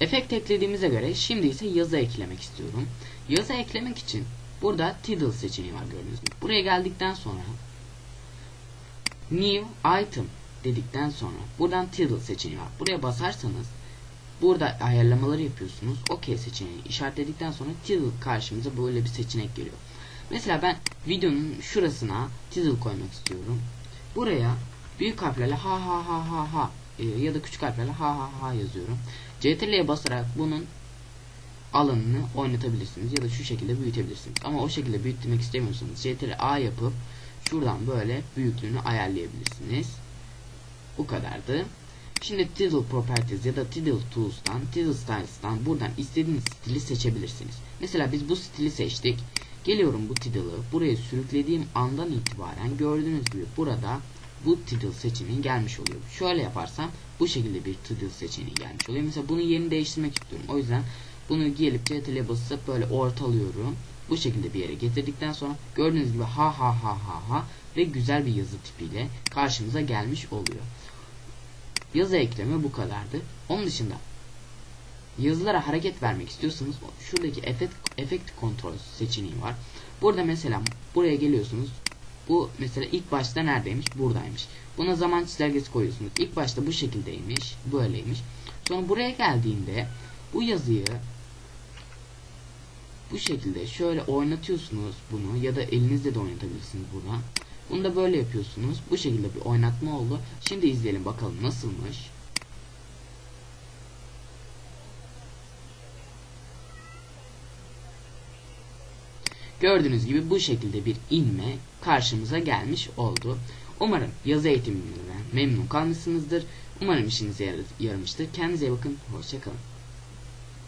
Efekt eklediğimize göre şimdi ise yazı eklemek istiyorum. Yazı eklemek için burada title seçeneği var gördüğünüz gibi. Buraya geldikten sonra new item dedikten sonra buradan title seçeneği var. Buraya basarsanız burada ayarlamaları yapıyorsunuz. OK seçeneği işaretledikten sonra title karşımıza böyle bir seçenek geliyor. Mesela ben videonun şurasına title koymak istiyorum. Buraya büyük harflerle ha ha ha ha ha e, ya da küçük harflerle ha ha ha yazıyorum. CTRL'ye basarak bunun alanını oynatabilirsiniz ya da şu şekilde büyütebilirsiniz. Ama o şekilde büyütmek istemiyorsanız CTRL A yapıp şuradan böyle büyüklüğünü ayarlayabilirsiniz. Bu kadardı. Şimdi Title Properties ya da Title Tools'tan, Title Styles'tan buradan istediğiniz stili seçebilirsiniz. Mesela biz bu stili seçtik. Geliyorum bu title'ı buraya sürüklediğim andan itibaren gördüğünüz gibi burada bu title seçeneği gelmiş oluyor. Şöyle yaparsam bu şekilde bir title seçeneği gelmiş oluyor. Mesela bunun yerini değiştirmek istiyorum. O yüzden bunu gelip CTRL'e basıp böyle ortalıyorum. Bu şekilde bir yere getirdikten sonra gördüğünüz gibi ha ha ha ha ha ve güzel bir yazı tipiyle karşımıza gelmiş oluyor. Yazı ekleme bu kadardı. Onun dışında yazılara hareket vermek istiyorsanız şuradaki efekt, efekt kontrol seçeneği var. Burada mesela buraya geliyorsunuz. Bu mesela ilk başta neredeymiş? Buradaymış. Buna zaman çizelgesi koyuyorsunuz. İlk başta bu şekildeymiş. Böyleymiş. Sonra buraya geldiğinde bu yazıyı bu şekilde şöyle oynatıyorsunuz bunu ya da elinizle de oynatabilirsiniz buradan. Bunu da böyle yapıyorsunuz. Bu şekilde bir oynatma oldu. Şimdi izleyelim bakalım nasılmış. Gördüğünüz gibi bu şekilde bir inme karşımıza gelmiş oldu. Umarım yazı eğitimimden memnun kalmışsınızdır. Umarım işinize yaramıştır. Kendinize bakın. Hoşçakalın.